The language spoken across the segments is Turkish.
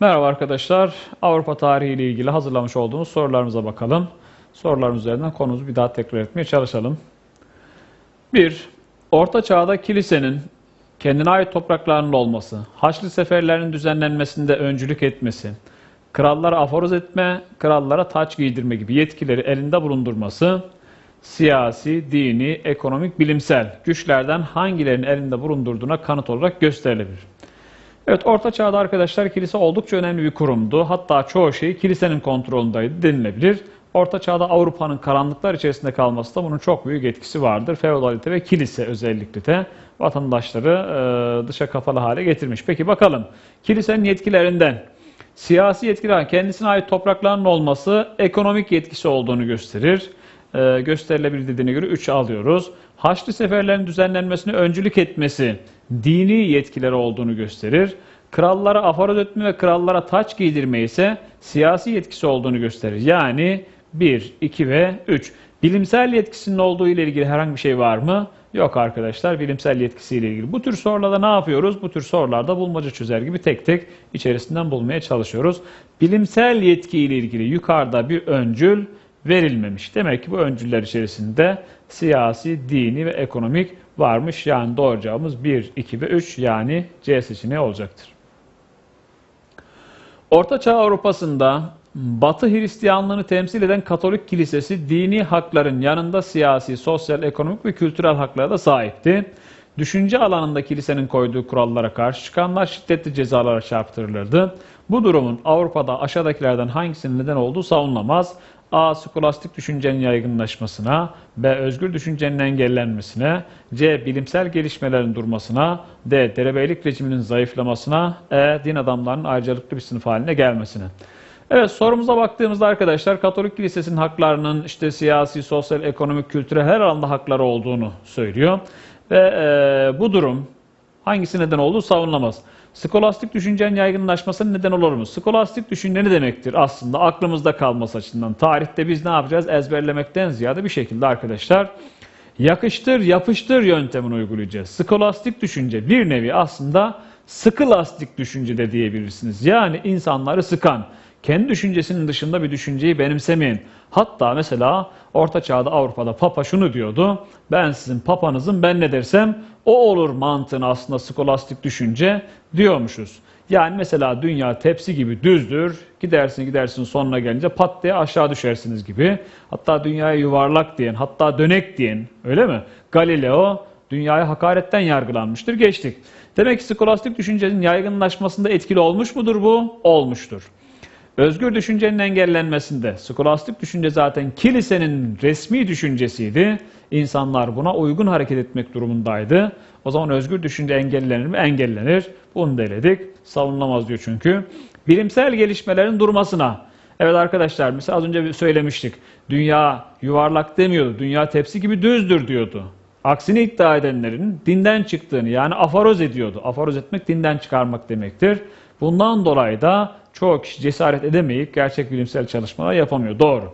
Merhaba arkadaşlar. Avrupa tarihi ile ilgili hazırlamış olduğumuz sorularımıza bakalım. Soruların üzerinden konumuzu bir daha tekrar etmeye çalışalım. 1. Orta Çağ'da kilisenin kendine ait topraklarının olması, Haçlı seferlerinin düzenlenmesinde öncülük etmesi, krallara aforoz etme, krallara taç giydirme gibi yetkileri elinde bulundurması, siyasi, dini, ekonomik, bilimsel güçlerden hangilerinin elinde bulundurduğuna kanıt olarak gösterilebilir. Evet, Orta Çağ'da arkadaşlar kilise oldukça önemli bir kurumdu. Hatta çoğu şey kilisenin kontrolündeydi denilebilir. Orta Çağ'da Avrupa'nın karanlıklar içerisinde kalması da bunun çok büyük etkisi vardır. Feodalite ve kilise özellikle de vatandaşları e, dışa kapalı hale getirmiş. Peki bakalım kilisenin yetkilerinden siyasi yetkiler kendisine ait topraklarının olması ekonomik yetkisi olduğunu gösterir. E, gösterilebilir dediğine göre 3 alıyoruz. Haçlı seferlerin düzenlenmesine öncülük etmesi dini yetkileri olduğunu gösterir. Krallara aforoz etme ve krallara taç giydirme ise siyasi yetkisi olduğunu gösterir. Yani 1, 2 ve 3. Bilimsel yetkisinin olduğu ile ilgili herhangi bir şey var mı? Yok arkadaşlar bilimsel yetkisiyle ilgili. Bu tür sorularda ne yapıyoruz? Bu tür sorularda bulmaca çözer gibi tek tek içerisinden bulmaya çalışıyoruz. Bilimsel yetki ile ilgili yukarıda bir öncül verilmemiş. Demek ki bu öncüller içerisinde siyasi, dini ve ekonomik varmış. Yani doğru cevabımız 1, 2 ve 3 yani C seçeneği olacaktır. Orta Çağ Avrupa'sında Batı Hristiyanlığını temsil eden Katolik Kilisesi dini hakların yanında siyasi, sosyal, ekonomik ve kültürel haklara da sahipti. Düşünce alanında kilisenin koyduğu kurallara karşı çıkanlar şiddetli cezalara çarptırılırdı. Bu durumun Avrupa'da aşağıdakilerden hangisinin neden olduğu savunulamaz. A. Skolastik düşüncenin yaygınlaşmasına, B. Özgür düşüncenin engellenmesine, C. Bilimsel gelişmelerin durmasına, D. Derebeylik rejiminin zayıflamasına, E. Din adamlarının ayrıcalıklı bir sınıf haline gelmesine. Evet sorumuza baktığımızda arkadaşlar Katolik Kilisesi'nin haklarının işte siyasi, sosyal, ekonomik, kültürel her alanda hakları olduğunu söylüyor. Ve e, bu durum hangisi neden olduğu savunulamaz. Skolastik düşüncenin yaygınlaşmasının neden olur mu? Skolastik düşünce ne demektir aslında aklımızda kalması açısından? Tarihte biz ne yapacağız? Ezberlemekten ziyade bir şekilde arkadaşlar yakıştır yapıştır yöntemini uygulayacağız. Skolastik düşünce bir nevi aslında sıkı lastik düşünce de diyebilirsiniz. Yani insanları sıkan, kendi düşüncesinin dışında bir düşünceyi benimsemeyin. Hatta mesela Orta Çağ'da Avrupa'da Papa şunu diyordu. Ben sizin papanızım ben ne dersem o olur mantığını aslında skolastik düşünce diyormuşuz. Yani mesela dünya tepsi gibi düzdür. Gidersin gidersin sonuna gelince pat diye aşağı düşersiniz gibi. Hatta dünyaya yuvarlak diyen, hatta dönek diyen öyle mi? Galileo dünyaya hakaretten yargılanmıştır. Geçtik. Demek ki skolastik düşüncenin yaygınlaşmasında etkili olmuş mudur bu? Olmuştur. Özgür düşüncenin engellenmesinde, skolastik düşünce zaten kilisenin resmi düşüncesiydi. İnsanlar buna uygun hareket etmek durumundaydı. O zaman özgür düşünce engellenir mi? Engellenir. Bunu deledik. Savunulamaz diyor çünkü. Bilimsel gelişmelerin durmasına. Evet arkadaşlar mesela az önce söylemiştik. Dünya yuvarlak demiyordu. Dünya tepsi gibi düzdür diyordu. Aksini iddia edenlerin dinden çıktığını yani afaroz ediyordu. Afaroz etmek dinden çıkarmak demektir. Bundan dolayı da çoğu kişi cesaret edemeyip gerçek bilimsel çalışmalar yapamıyor. Doğru.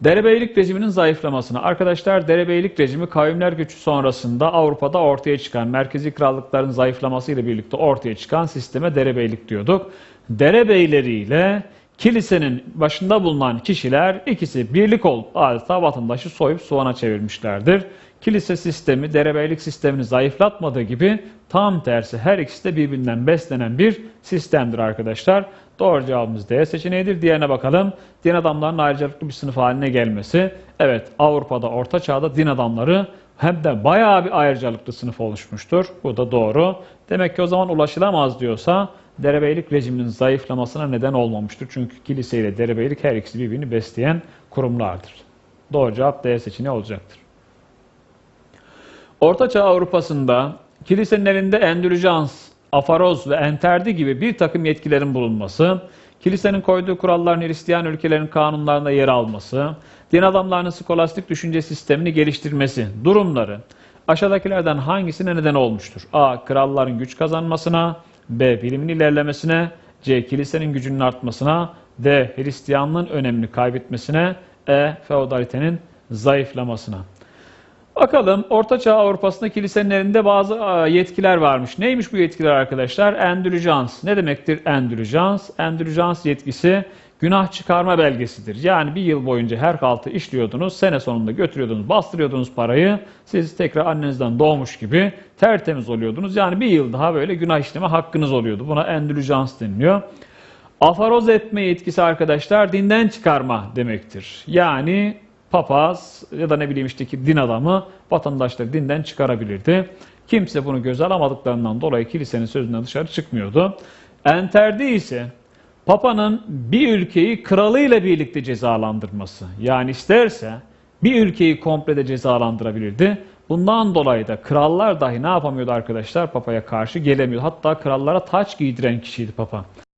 Derebeylik rejiminin zayıflamasına. Arkadaşlar derebeylik rejimi kavimler göçü sonrasında Avrupa'da ortaya çıkan merkezi krallıkların zayıflamasıyla birlikte ortaya çıkan sisteme derebeylik diyorduk. Derebeyleriyle kilisenin başında bulunan kişiler ikisi birlik olup adeta vatandaşı soyup soğana çevirmişlerdir. Kilise sistemi derebeylik sistemini zayıflatmadığı gibi tam tersi her ikisi de birbirinden beslenen bir sistemdir arkadaşlar. Doğru cevabımız D seçeneğidir. Diğerine bakalım. Din adamlarının ayrıcalıklı bir sınıf haline gelmesi. Evet Avrupa'da Orta Çağ'da din adamları hem de bayağı bir ayrıcalıklı sınıf oluşmuştur. Bu da doğru. Demek ki o zaman ulaşılamaz diyorsa derebeylik rejiminin zayıflamasına neden olmamıştır. Çünkü kilise ile derebeylik her ikisi birbirini besleyen kurumlardır. Doğru cevap D seçeneği olacaktır. Orta Çağ Avrupa'sında kilisenin elinde endülijans, afaroz ve enterdi gibi bir takım yetkilerin bulunması, kilisenin koyduğu kuralların Hristiyan ülkelerin kanunlarında yer alması, din adamlarının skolastik düşünce sistemini geliştirmesi durumları aşağıdakilerden hangisine neden olmuştur? A. Kralların güç kazanmasına, B. Bilimin ilerlemesine, C. Kilisenin gücünün artmasına, D. Hristiyanlığın önemini kaybetmesine, E. Feodalitenin zayıflamasına. Bakalım Orta Çağ Avrupa'sında kilisenin elinde bazı yetkiler varmış. Neymiş bu yetkiler arkadaşlar? Endülüjans. Ne demektir endülüjans? Endülüjans yetkisi günah çıkarma belgesidir. Yani bir yıl boyunca her haltı işliyordunuz, sene sonunda götürüyordunuz, bastırıyordunuz parayı. Siz tekrar annenizden doğmuş gibi tertemiz oluyordunuz. Yani bir yıl daha böyle günah işleme hakkınız oluyordu. Buna endülüjans deniliyor. Afaroz etme yetkisi arkadaşlar dinden çıkarma demektir. Yani papaz ya da ne bileyim işte ki din adamı vatandaşları dinden çıkarabilirdi. Kimse bunu göze alamadıklarından dolayı kilisenin sözünden dışarı çıkmıyordu. Enterdi ise Papa'nın bir ülkeyi kralıyla birlikte cezalandırması. Yani isterse bir ülkeyi komple cezalandırabilirdi. Bundan dolayı da krallar dahi ne yapamıyordu arkadaşlar? Papa'ya karşı gelemiyordu. Hatta krallara taç giydiren kişiydi Papa.